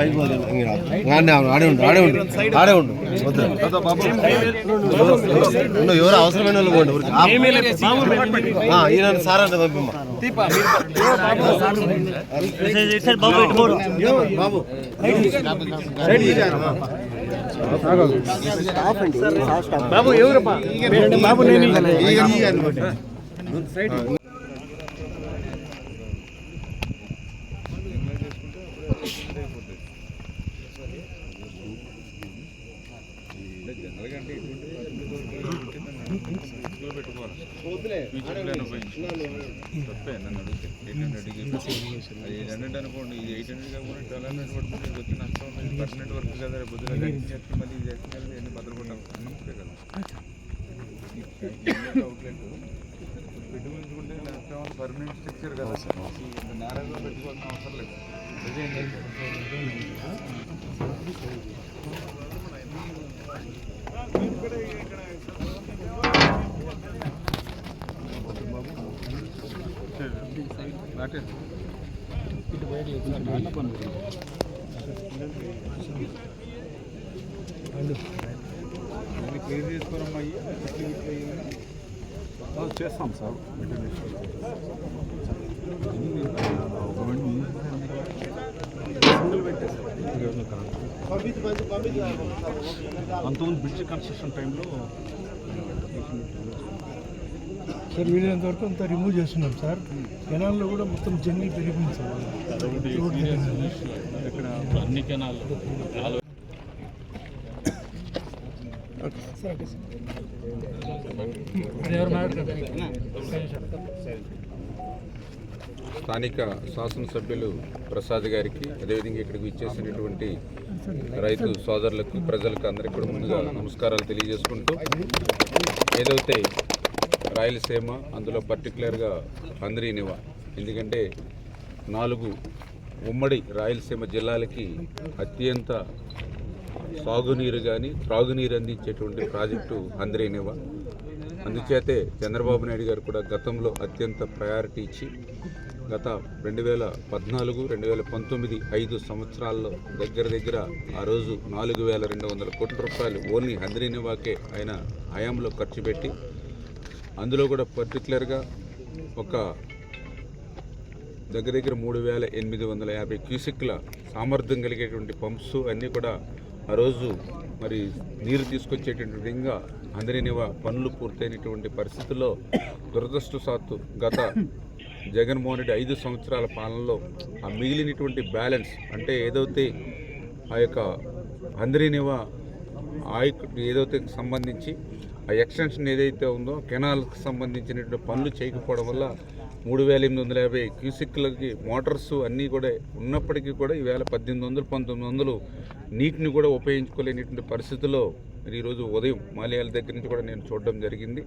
ఆడే ఉండు ఆడే ఉండు ఆడే ఎవరు అవసరమైన వాళ్ళు పోండి, ఈయన సార్ అంటే పంపిమ్మా. బాబు బాబు ఎవరప్పా బాబు నేను తప్పే నన్ను అడిగితే. ఎయిట్ హండ్రెడ్ అది ఎయిట్ హండ్రెడ్ అనుకోండి ఇది ఎయిట్ హండ్రెడ్ కాకుండా ట్వెల్వ్ హండ్రెడ్ పడుతుంది ఇది వచ్చి నష్టం వర్క్ కదా రేపు పొద్దున కట్టింగ్ చేస్తే మళ్ళీ ఇది చేస్తే. కదా ఎన్ని భద్రపడ్డాం నమ్మకే కదా. అవుట్లెట్ పెట్టుకుంటే నష్టం పర్మనెంట్ స్ట్రక్చర్ కదా. ఇంత నేరగా పెట్టుకోవాల్సిన అవసరం లేదు నాటే క్లియర్ చేసుకోరమ్మా చేస్తాం సార్ అంతకుముందు బ్రిడ్జ్ కన్స్ట్రక్షన్ టైంలో సార్ వీలైనంత వరకు అంతా రిమూవ్ చేస్తున్నాం సార్. కెనాల్లో కూడా మొత్తం జర్నీ పెరిగింది సార్. అన్ని కెనాల్లో స్థానిక శాసనసభ్యులు ప్రసాద్ గారికి అదేవిధంగా ఇక్కడికి ఇచ్చేసినటువంటి రైతు సోదరులకు ప్రజలకు అందరికీ కూడా ముందుగా నమస్కారాలు తెలియజేసుకుంటూ ఏదైతే రాయలసీమ అందులో పర్టికులర్గా అంద్రీనివా ఎందుకంటే నాలుగు ఉమ్మడి రాయలసీమ జిల్లాలకి అత్యంత సాగునీరు కానీ త్రాగునీరు అందించేటువంటి ప్రాజెక్టు అంద్రీనివా అందుచేతే చంద్రబాబు నాయుడు గారు కూడా గతంలో అత్యంత ప్రయారిటీ ఇచ్చి గత రెండు వేల పద్నాలుగు రెండు వేల పంతొమ్మిది ఐదు సంవత్సరాల్లో దగ్గర దగ్గర ఆ రోజు నాలుగు వేల రెండు వందల కోట్ల రూపాయలు ఓన్లీ హంద్రీనివాకే ఆయన హయాంలో ఖర్చు పెట్టి అందులో కూడా పర్టికులర్గా ఒక దగ్గర దగ్గర మూడు వేల ఎనిమిది వందల యాభై క్యూసిక్ల సామర్థ్యం కలిగేటువంటి పంప్స్ అన్నీ కూడా ఆ రోజు మరి నీరు తీసుకొచ్చేటువంటి విధంగా అందరినివా పనులు పూర్తయినటువంటి పరిస్థితుల్లో దురదృష్టసాత్తు గత జగన్మోహన్ రెడ్డి ఐదు సంవత్సరాల పాలనలో ఆ మిగిలినటువంటి బ్యాలెన్స్ అంటే ఏదైతే ఆ యొక్క అందరినివా ఆయకు ఏదైతే సంబంధించి ఆ ఎక్స్టెన్షన్ ఏదైతే ఉందో కెనాల్కి సంబంధించినటువంటి పనులు చేయకపోవడం వల్ల మూడు వేల ఎనిమిది వందల యాభై క్యూసిక్లకి మోటార్స్ అన్నీ కూడా ఉన్నప్పటికీ కూడా ఈవేళ పద్దెనిమిది వందలు పంతొమ్మిది వందలు నీటిని కూడా ఉపయోగించుకోలేనటువంటి పరిస్థితుల్లో మరి ఈరోజు ఉదయం మాలయాల దగ్గర నుంచి కూడా నేను చూడడం జరిగింది.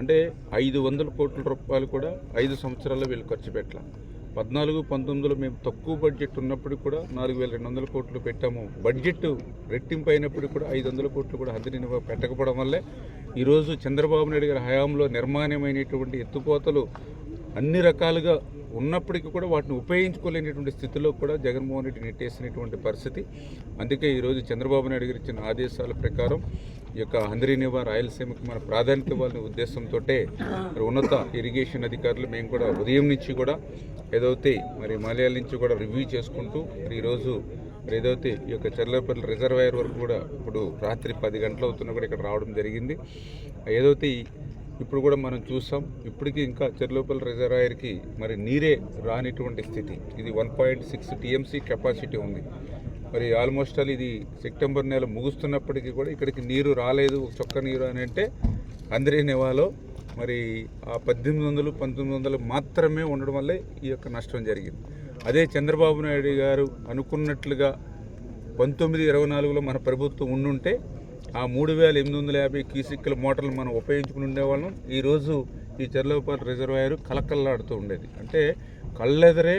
అంటే ఐదు వందల కోట్ల రూపాయలు కూడా ఐదు సంవత్సరాల్లో వీళ్ళు ఖర్చు పెట్టాలి. పద్నాలుగు పంతొమ్మిదిలో మేము తక్కువ బడ్జెట్ ఉన్నప్పుడు కూడా నాలుగు వేల రెండు వందల కోట్లు పెట్టాము. బడ్జెట్ రెట్టింపు అయినప్పుడు కూడా ఐదు వందల కోట్లు కూడా హద్దుని పెట్టకపోవడం వల్లే ఈరోజు చంద్రబాబు నాయుడు గారి హయాంలో నిర్మాణమైనటువంటి ఎత్తుపోతలు అన్ని రకాలుగా ఉన్నప్పటికీ కూడా వాటిని ఉపయోగించుకోలేనటువంటి స్థితిలో కూడా జగన్మోహన్ రెడ్డి నెట్టేసినటువంటి పరిస్థితి. అందుకే ఈరోజు చంద్రబాబు నాయుడు గారు ఇచ్చిన ఆదేశాల ప్రకారం ఈ యొక్క హంద్రీనివా రాయలసీమకి మన ప్రాధాన్యత ఇవ్వాలనే ఉద్దేశంతో మరి ఉన్నత ఇరిగేషన్ అధికారులు మేము కూడా ఉదయం నుంచి కూడా ఏదైతే మరి మలయాళ నుంచి కూడా రివ్యూ చేసుకుంటూ మరి ఈరోజు మరి ఏదైతే ఈ యొక్క చెర్లపల్లి రిజర్వాయర్ వరకు కూడా ఇప్పుడు రాత్రి పది గంటల అవుతున్నా కూడా ఇక్కడ రావడం జరిగింది. ఏదైతే ఇప్పుడు కూడా మనం చూసాం ఇప్పటికీ ఇంకా చెర్లోపల్లి రిజర్వాయర్కి మరి నీరే రానిటువంటి స్థితి. ఇది one point six TMC capacity ఉంది. మరి ఆల్మోస్ట్ ఆల్ ఇది సెప్టెంబర్ నెల ముగుస్తున్నప్పటికీ కూడా ఇక్కడికి నీరు రాలేదు చొక్క నీరు అని అంటే అందరి నెవాలో. మరి ఆ పద్దెనిమిది వందలు పంతొమ్మిది వందలు మాత్రమే ఉండడం వల్లే ఈ యొక్క నష్టం జరిగింది. అదే చంద్రబాబు నాయుడు గారు అనుకున్నట్లుగా పంతొమ్మిది ఇరవై నాలుగులో మన ప్రభుత్వం ఉండుంటే ఆ మూడు వేల ఎనిమిది వందల యాభై క్యూసిక్కుల మోటార్లు మనం ఉపయోగించుకుని ఉండేవాళ్ళం. ఈరోజు ఈ చెర్లపాటి రిజర్వాయర్ కలకల్లాడుతూ ఉండేది. అంటే కళ్ళెదరే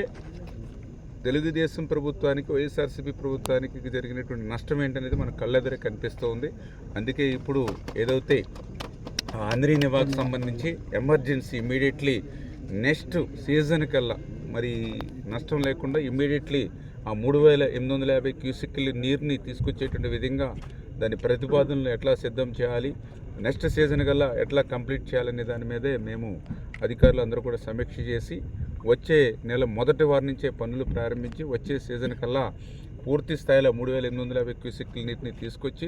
తెలుగుదేశం ప్రభుత్వానికి వైఎస్ఆర్సీపీ ప్రభుత్వానికి జరిగినటువంటి నష్టం ఏంటనేది మన కళ్ళెదరే కనిపిస్తూ ఉంది అందుకే ఇప్పుడు ఏదైతే ఆంధ్రీ నివాకు సంబంధించి ఎమర్జెన్సీ ఇమీడియట్లీ నెక్స్ట్ సీజన్ కల్లా మరి నష్టం లేకుండా ఇమీడియట్లీ ఆ మూడు వేల ఎనిమిది వందల యాభై క్యూసిక్ల నీరుని తీసుకొచ్చేటువంటి విధంగా దాని ప్రతిపాదనలు ఎట్లా సిద్ధం చేయాలి నెక్స్ట్ సీజన్ కల్లా ఎట్లా కంప్లీట్ చేయాలనే దాని మీదే మేము అధికారులు అందరూ కూడా సమీక్ష చేసి వచ్చే నెల మొదటి వారి నుంచే పనులు ప్రారంభించి వచ్చే సీజన్ కల్లా పూర్తి స్థాయిలో మూడు వేల ఎనిమిది వందల యాభై క్యూసెక్ల నీటిని తీసుకొచ్చి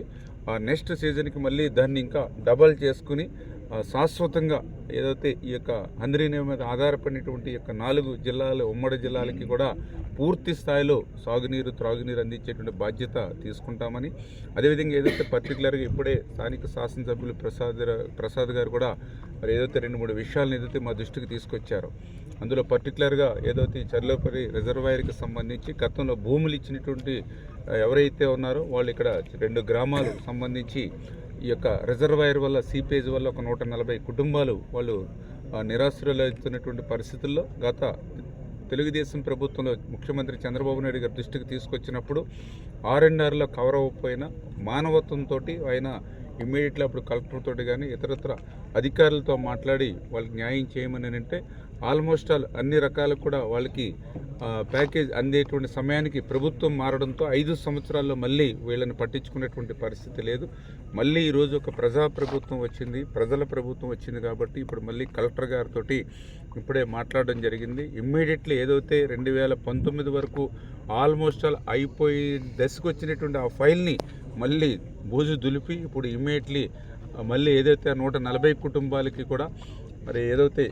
ఆ నెక్స్ట్ సీజన్కి మళ్ళీ దాన్ని ఇంకా డబల్ చేసుకుని శాశ్వతంగా ఏదైతే ఈ యొక్క అందరినీ మీద ఆధారపడినటువంటి యొక్క నాలుగు జిల్లాలు ఉమ్మడి జిల్లాలకి కూడా పూర్తి స్థాయిలో సాగునీరు త్రాగునీరు అందించేటువంటి బాధ్యత తీసుకుంటామని అదేవిధంగా ఏదైతే పర్టికులర్గా ఇప్పుడే స్థానిక శాసనసభ్యులు ప్రసాద్ ప్రసాద్ గారు కూడా మరి ఏదైతే రెండు మూడు విషయాలను ఏదైతే మా దృష్టికి తీసుకొచ్చారో అందులో పర్టికులర్గా ఏదైతే ఈ రిజర్వాయర్కి సంబంధించి గతంలో భూములు ఇచ్చినటువంటి ఎవరైతే ఉన్నారో వాళ్ళు ఇక్కడ రెండు గ్రామాలు సంబంధించి ఈ యొక్క రిజర్వాయర్ వల్ల సీపేజ్ వల్ల ఒక నూట నలభై కుటుంబాలు వాళ్ళు ఆ, నిరాశ్రయులవుతున్నటువంటి పరిస్థితుల్లో గత తెలుగుదేశం ప్రభుత్వంలో ముఖ్యమంత్రి చంద్రబాబు నాయుడు గారి దృష్టికి తీసుకొచ్చినప్పుడు ఆర్ఎన్ఆర్లో కవర్ అవ్వకపోయినా మానవత్వంతో ఆయన ఇమ్మీడియట్లీ అప్పుడు కలెక్టర్ తోటి కానీ ఇతరత్ర అధికారులతో మాట్లాడి వాళ్ళకి న్యాయం చేయమని అంటే ఆల్మోస్ట్ ఆల్ అన్ని రకాలు కూడా వాళ్ళకి ప్యాకేజ్ అందేటువంటి సమయానికి ప్రభుత్వం మారడంతో ఐదు సంవత్సరాల్లో మళ్ళీ వీళ్ళని పట్టించుకునేటువంటి పరిస్థితి లేదు. మళ్ళీ ఈరోజు ఒక ప్రజా ప్రభుత్వం వచ్చింది ప్రజల ప్రభుత్వం వచ్చింది కాబట్టి ఇప్పుడు మళ్ళీ కలెక్టర్ గారితో ఇప్పుడే మాట్లాడడం జరిగింది. ఇమ్మీడియట్లీ ఏదైతే రెండు వేల పంతొమ్మిది వరకు ఆల్మోస్ట్ ఆల్ అయిపోయి దశకు వచ్చినటువంటి ఆ ఫైల్ని మళ్ళీ బూజు దులిపి ఇప్పుడు ఇమ్మీడియట్లీ మళ్ళీ ఏదైతే నూట నలభై కుటుంబాలకి కూడా మరి ఏదైతే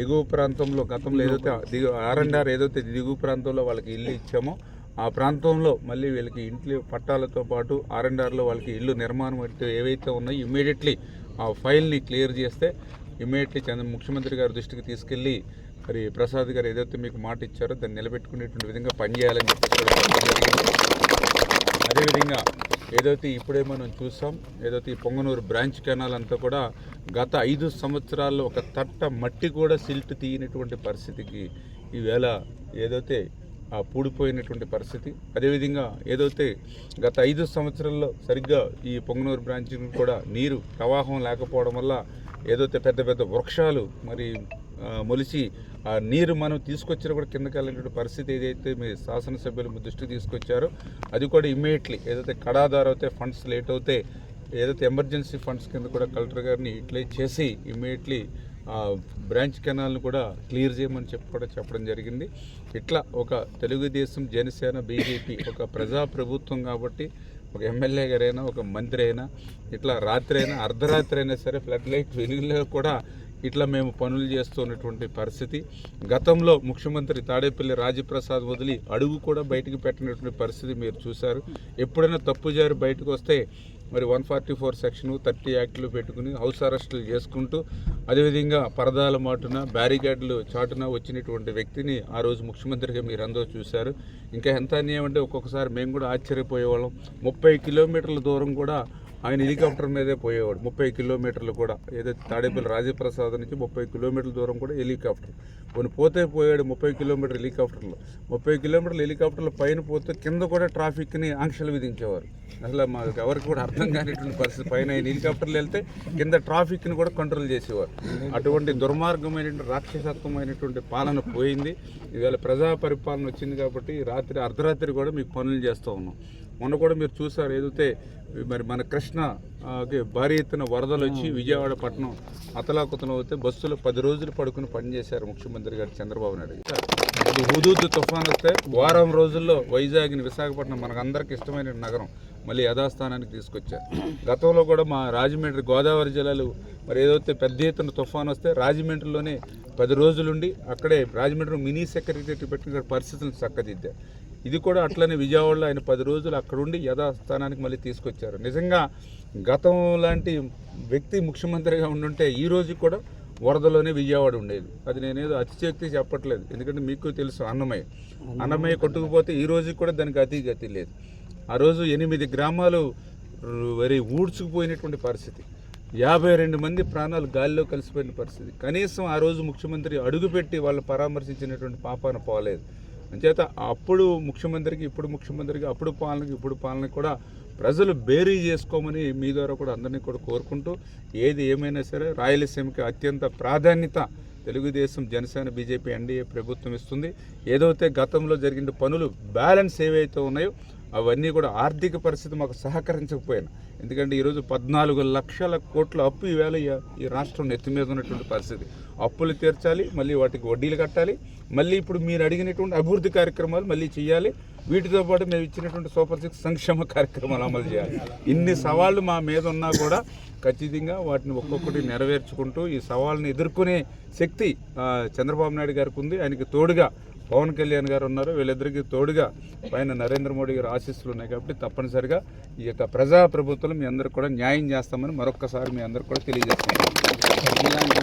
ఎగువ ప్రాంతంలో గతంలో ఏదైతే దిగు ఆర్ అండ్ ఆర్ ఏదైతే దిగువ ప్రాంతంలో వాళ్ళకి ఇల్లు ఇచ్చామో ఆ ప్రాంతంలో మళ్ళీ వీళ్ళకి ఇంట్లో పట్టాలతో పాటు ఆర్ అండ్ ఆర్లో వాళ్ళకి ఇల్లు నిర్మాణం అంటే ఏవైతే ఉన్నాయో ఇమ్మీడియట్లీ ఆ ఫైల్ని క్లియర్ చేస్తే ఇమ్మీడియట్లీ చంద్ర ముఖ్యమంత్రి గారి దృష్టికి తీసుకెళ్ళి మరి ప్రసాద్ గారు ఏదైతే మీకు మాట ఇచ్చారో దాన్ని నిలబెట్టుకునేటువంటి విధంగా పనిచేయాలని చెప్పేసి అదేవిధంగా ఏదైతే ఇప్పుడే మనం చూసాం ఏదైతే ఈ పొంగనూరు బ్రాంచ్ కెనాల్ అంతా కూడా గత ఐదు సంవత్సరాల్లో ఒక తట్ట మట్టి కూడా సిల్ట్ తీయనటువంటి పరిస్థితికి ఈవేళ ఏదైతే ఆ పూడిపోయినటువంటి పరిస్థితి అదేవిధంగా ఏదైతే గత ఐదు సంవత్సరాల్లో సరిగ్గా ఈ పొంగనూరు బ్రాంచ్కి కూడా నీరు ప్రవాహం లేకపోవడం వల్ల ఏదైతే పెద్ద పెద్ద వృక్షాలు మరి మొలిచి ఆ నీరు మనం తీసుకొచ్చిన కూడా కిందకి వెళ్ళినటువంటి పరిస్థితి ఏదైతే మీ శాసనసభ్యులు దృష్టికి తీసుకొచ్చారో అది కూడా ఇమ్మీడియట్లీ ఏదైతే కడాదారు అవుతే ఫండ్స్ లేట్ అవుతే ఏదైతే ఎమర్జెన్సీ ఫండ్స్ కింద కూడా కలెక్టర్ గారిని యూటిలైజ్ చేసి ఇమ్మీడియట్లీ బ్రాంచ్ కెనాల్ని కూడా క్లియర్ చేయమని చెప్పి కూడా చెప్పడం జరిగింది. ఇట్లా ఒక తెలుగుదేశం జనసేన బీజేపీ ఒక ప్రజా ప్రభుత్వం కాబట్టి ఒక ఎమ్మెల్యే గారైనా ఒక మంత్రి అయినా ఇట్లా రాత్రి అయినా అర్ధరాత్రి అయినా సరే ఫ్లడ్ లైట్ వెలుగులో కూడా ఇట్లా మేము పనులు చేస్తున్నటువంటి పరిస్థితి. గతంలో ముఖ్యమంత్రి తాడేపల్లి రాజప్రసాద్ వదిలి అడుగు కూడా బయటికి పెట్టినటువంటి పరిస్థితి మీరు చూశారు. ఎప్పుడైనా తప్పు జారి బయటకు వస్తే మరి one forty four section thirty యాక్ట్లు పెట్టుకుని హౌస్ అరెస్టులు చేసుకుంటూ అదేవిధంగా పరదాల మాటున బ్యారికేడ్లు చాటున వచ్చినటువంటి వ్యక్తిని ఆ రోజు ముఖ్యమంత్రిగా మీరు అందరూ చూశారు. ఇంకా ఎంత అన్యాయం అంటే ఒక్కొక్కసారి మేము కూడా ఆశ్చర్యపోయేవాళ్ళం. ముప్పై కిలోమీటర్ల దూరం కూడా ఆయన హెలికాప్టర్ మీదే పోయేవాడు. ముప్పై కిలోమీటర్లు కూడా. ఏదైతే తాడేపల్లి రాజప్రసాద్ నుంచి ముప్పై కిలోమీటర్ల దూరం కూడా హెలికాప్టర్. కొన్ని పోతే పోయాడు ముప్పై కిలోమీటర్ హెలికాప్టర్లో. ముప్పై కిలోమీటర్లు హెలికాప్టర్లు పైన పోతే కింద కూడా ట్రాఫిక్ని ఆంక్షలు విధించేవారు. అసలు మాకు ఎవరికి కూడా అర్థం కానిటువంటి పరిస్థితి. పైన ఆయన హెలికాప్టర్లు వెళ్తే కింద ట్రాఫిక్ని కూడా కంట్రోల్ చేసేవారు. అటువంటి దుర్మార్గమైనటువంటి రాక్షసత్వమైనటువంటి పాలన పోయింది. ఇవాళ ప్రజా పరిపాలన వచ్చింది కాబట్టి రాత్రి అర్ధరాత్రి కూడా మీకు పనులు చేస్తూ ఉన్నాం. మొన్న కూడా మీరు చూసారు ఏదైతే మరి మన కృష్ణ ఆ, కి భారీ ఎత్తున వరదలు వచ్చి విజయవాడ పట్టణం అతలాకుతలం అవుతే బస్సులు పది రోజులు పడుకుని పనిచేశారు ముఖ్యమంత్రి గారు చంద్రబాబు నాయుడు. అది హుదూద్ తుఫాన్ వస్తే వారం రోజుల్లో వైజాగ్ని విశాఖపట్నం మనకు అందరికి ఇష్టమైన నగరం మళ్ళీ యథాస్థానానికి తీసుకొచ్చారు. గతంలో కూడా మా రాజమండ్రి గోదావరి జిల్లాలు మరి ఏదైతే పెద్ద ఎత్తున తుఫాన్ వస్తే రాజమండ్రిలోనే పది రోజులుండి అక్కడే రాజమండ్రి మినీ సెక్రటరీ పెట్టిన పరిస్థితులను చక్కదిద్దారు. ఇది కూడా అట్లనే విజయవాడలో ఆయన పది రోజులు అక్కడుండి యథాస్థానానికి మళ్ళీ తీసుకొచ్చారు. నిజంగా గతం లాంటి వ్యక్తి ముఖ్యమంత్రిగా ఉండుంటే ఈ రోజు కూడా వరదలోనే విజయవాడ ఉండేది. అది నేనేదో అతిశక్తి చెప్పట్లేదు. ఎందుకంటే మీకు తెలుసు అన్నమయ్య. అన్నమయ్య కొట్టుకుపోతే ఈ రోజు కూడా దానికి అతి గతి లేదు. ఆ రోజు ఎనిమిది గ్రామాలు వరి ఊడ్చుకుపోయినటువంటి పరిస్థితి. యాభై రెండు మంది ప్రాణాలు గాలిలో కలిసిపోయిన పరిస్థితి. కనీసం ఆ రోజు ముఖ్యమంత్రి అడుగుపెట్టి వాళ్ళు పరామర్శించినటువంటి పాపాన పోలేదు. అంచేత అప్పుడు ముఖ్యమంత్రికి ఇప్పుడు ముఖ్యమంత్రికి అప్పుడు పాలనకి ఇప్పుడు పాలనకి కూడా ప్రజలు బేరీ చేసుకోమని మీ ద్వారా కూడా అందరినీ కూడా కోరుకుంటూ ఏది ఏమైనా సరే రాయలసీమకి అత్యంత ప్రాధాన్యత తెలుగుదేశం జనసేన బీజేపీ ఎన్డీఏ ప్రభుత్వం ఇస్తుంది. ఏదైతే గతంలో జరిగిన పనులు బ్యాలెన్స్ ఏవైతే ఉన్నాయో అవన్నీ కూడా ఆర్థిక పరిస్థితి మాకు సహకరించకపోయినా. ఎందుకంటే ఈరోజు పద్నాలుగు లక్షల కోట్ల అప్పు ఈవేళ ఈ- ఈ రాష్ట్రం నెత్తి మీద ఉన్నటువంటి పరిస్థితి. అప్పులు తీర్చాలి మళ్ళీ వాటికి వడ్డీలు కట్టాలి మళ్ళీ ఇప్పుడు మీరు అడిగినటువంటి అభివృద్ధి కార్యక్రమాలు మళ్ళీ చేయాలి. వీటితో పాటు మేము ఇచ్చినటువంటి సూపర్ సిక్స్ సంక్షేమ కార్యక్రమాలు అమలు చేయాలి. ఇన్ని సవాళ్ళు మా మీద ఉన్నా కూడా ఖచ్చితంగా వాటిని ఒక్కొక్కటి నెరవేర్చుకుంటూ ఈ సవాళ్ళని ఎదుర్కొనే శక్తి చంద్రబాబు నాయుడు గారికి ఉంది. ఆయనకి తోడుగా పవన్ కళ్యాణ్ గారు ఉన్నారు. వీళ్ళిద్దరికీ తోడుగా పైన నరేంద్ర మోడీ గారు ఆశీస్సులు ఉన్నాయి కాబట్టి తప్పనిసరిగా ఈ యొక్క ప్రజా ప్రభుత్వం మీ అందరికి కూడా న్యాయం చేస్తామని మరొక్కసారి మీ అందరికి కూడా తెలియజేస్తాం